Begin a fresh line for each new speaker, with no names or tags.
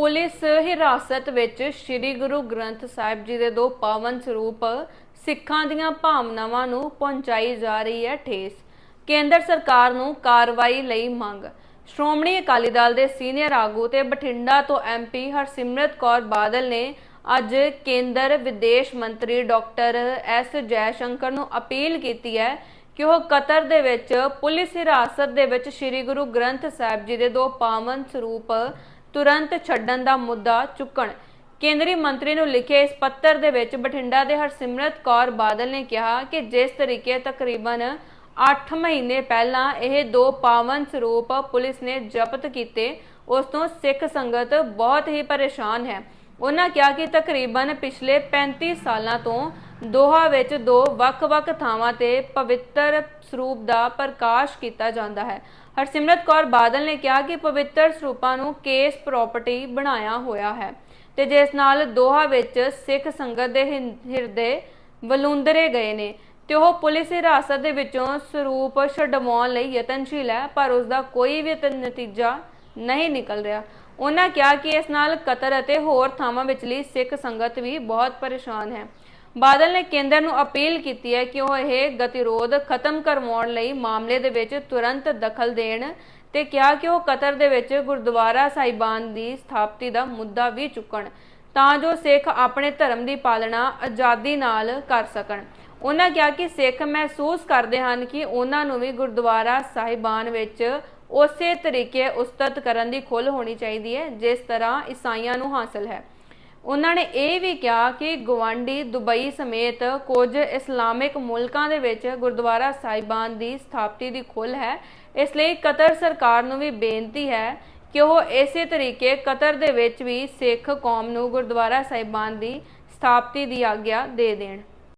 Police ਹਿਰਾਸਤ ਵਿੱਚ ਸ੍ਰੀ ਗੁਰੂ ਗ੍ਰੰਥ ਸਾਹਿਬ ਜੀ ਦੇ ਦੋ ਪਾਵਨ ਸਰੂਪ ਸਿੱਖਾਂ ਦੀਆਂ ਭਾਵਨਾਵਾਂ ਨੂੰ ਪਹੁੰਚਾਈ ਜਾ ਰਹੀ ਹੈ ਠੇਸ। ਕੇਂਦਰ ਸਰਕਾਰ ਨੂੰ ਕਾਰਵਾਈ ਲਈ ਮੰਗ। ਸ਼੍ਰੋਮਣੀ ਅਕਾਲੀ ਦਲ ਦੇ ਸੀਨੀਅਰ ਆਗੂ ਤੇ ਬਠਿੰਡਾ ਤੋਂ ਐਮਪੀ ਹਰਸਿਮਰਤ ਕੌਰ ਬਾਦਲ ਨੇ ਅੱਜ ਕੇਂਦਰ ਵਿਦੇਸ਼ ਮੰਤਰੀ ਡਾਕਟਰ ਐਸ ਜੈਸ਼ੰਕਰ ਨੂੰ ਅਪੀਲ ਕੀਤੀ ਹੈ ਕਿ ਉਹ ਕਤਰ ਦੇ ਵਿੱਚ ਪੁਲਿਸ ਹਿਰਾਸਤ ਦੇ ਵਿੱਚ ਸ੍ਰੀ ਗੁਰੂ ਗ੍ਰੰਥ ਸਾਹਿਬ ਜੀ ਦੇ ਦੋ ਪਾਵਨ ਸਰੂਪ ਤੁਰੰਤ ਛੱਡਣ ਦਾ ਮੁੱਦਾ ਚੁੱਕਣ। ਕੇਂਦਰੀ ਮੰਤਰੀ ਨੂੰ ਲਿਖੇ ਇਸ ਪੱਤਰ ਦੇ ਵਿੱਚ ਬਠਿੰਡਾ ਦੇ ਹਰਸਿਮਰਤ ਕੌਰ ਬਾਦਲ ਨੇ ਕਿਹਾ ਕਿ ਜਿਸ ਤਰੀਕੇ ਤਕਰੀਬਨ 8 ਮਹੀਨੇ ਪਹਿਲਾਂ ਇਹ ਦੋ ਪਾਵਨ ਸਰੂਪ ਪੁਲਿਸ ਨੇ ਜ਼ਬਤ ਕੀਤੇ, ਉਸ ਤੋਂ ਸਿੱਖ ਸੰਗਤ ਬਹੁਤ ਹੀ ਪਰੇਸ਼ਾਨ ਹੈ। ਉਹਨਾਂ ਕਿਹਾ ਕਿ ਤਕਰੀਬਨ ਪਿਛਲੇ 35 ਸਾਲਾਂ ਤੋਂ ਦੋਹਾ ਵਿੱਚ ਦੋ ਵੱਖ-ਵੱਖ ਥਾਵਾਂ ਤੇ ਪਵਿੱਤਰ ਸਰੂਪ ਦਾ ਪ੍ਰਕਾਸ਼ ਕੀਤਾ ਜਾਂਦਾ ਹੈ। ਹਰਸਿਮਰਤ ਕੌਰ ਬਾਦਲ ਨੇ ਕਿਹਾ ਕਿ ਪਵਿੱਤਰ ਸਰੂਪਾਂ ਨੂੰ ਕੇਸ ਪ੍ਰਾਪਰਟੀ ਬਣਾਇਆ ਹੋਇਆ ਹੈ ਤੇ ਜਿਸ ਨਾਲ ਦੋਹਾ ਵਿੱਚ ਸਿੱਖ ਸੰਗਤ ਦੇ ਹਿਰਦੇ ਵਲੂੰਦਰੇ ਗਏ ਨੇ ਤੇ ਉਹ ਪੁਲਿਸ ਹਿਰਾਸਤ ਦੇ ਵਿੱਚੋਂ ਸਰੂਪ ਛਡਵਾਉਣ ਲਈ ਯਤਨਸ਼ੀਲ ਹੈ, ਪਰ ਉਸ ਦਾ ਕੋਈ ਵੀ ਨਤੀਜਾ ਨਹੀਂ ਨਿਕਲ ਰਿਹਾ। ਉਹਨਾਂ ਕਿਹਾ ਕਿ ਇਸ ਨਾਲ ਕਤਰ ਅਤੇ ਹੋਰ ਥਾਵਾਂ ਵਿਚਲੀ ਸਿੱਖ ਸੰਗਤ ਵੀ ਬਹੁਤ ਪਰੇਸ਼ਾਨ ਹੈ। ਬਾਦਲ ਨੇ ਕੇਂਦਰ ਨੂੰ ਅਪੀਲ ਕੀਤੀ ਹੈ ਕਿ ਉਹ ਇਹ ਗਤੀਰੋਧ ਖਤਮ ਕਰਵਾਉਣ ਲਈ ਮਾਮਲੇ ਦੇ ਵਿੱਚ ਤੁਰੰਤ ਦਖਲ ਦੇਣ ਤੇ ਕਿਹਾ ਕਿ ਉਹ ਕਤਰ ਦੇ ਵਿੱਚ ਗੁਰਦੁਆਰਾ ਸਾਹਿਬਾਨ ਦੀ ਸਥਾਪਤੀ ਦਾ ਮੁੱਦਾ ਵੀ ਚੁੱਕਣ, ਤਾਂ ਜੋ ਸਿੱਖ ਆਪਣੇ ਧਰਮ ਦੀ ਪਾਲਣਾ ਆਜ਼ਾਦੀ ਨਾਲ ਕਰ ਸਕਣ। ਉਹਨਾਂ ਕਿਹਾ ਕਿ ਸਿੱਖ ਮਹਿਸੂਸ ਕਰਦੇ ਹਨ ਕਿ ਉਹਨਾਂ ਨੂੰ ਵੀ ਗੁਰਦੁਆਰਾ ਸਾਹਿਬਾਨ ਵਿੱਚ ਉਸੇ ਤਰੀਕੇ ਉਸਤਤ ਕਰਨ ਦੀ ਖੁੱਲ ਹੋਣੀ ਚਾਹੀਦੀ ਹੈ, ਜਿਸ ਤਰ੍ਹਾਂ ਈਸਾਈਆਂ ਨੂੰ ਹਾਸਲ ਹੈ। ਉਹਨਾਂ ਨੇ ਇਹ ਵੀ ਕਿਹਾ ਕਿ ਗਵਾਂਡੀ ਦੁਬਈ ਸਮੇਤ ਕੁਝ ਇਸਲਾਮਿਕ ਮੁਲਕਾਂ ਦੇ ਵਿੱਚ ਗੁਰਦੁਆਰਾ ਸਾਹਿਬਾਨ ਦੀ ਸਥਾਪਤੀ ਦੀ ਖੁੱਲ੍ਹ ਹੈ। ਇਸ ਲਈ ਕਤਰ ਸਰਕਾਰ ਨੂੰ ਵੀ ਬੇਨਤੀ ਹੈ ਕਿ ਉਹ ਇਸੇ ਤਰੀਕੇ ਕਤਰ ਦੇ ਵਿੱਚ ਵੀ ਸਿੱਖ ਕੌਮ ਨੂੰ ਗੁਰਦੁਆਰਾ ਸਾਹਿਬਾਨ ਦੀ ਸਥਾਪਤੀ ਦੀ ਆਗਿਆ ਦੇ ਦੇਣ।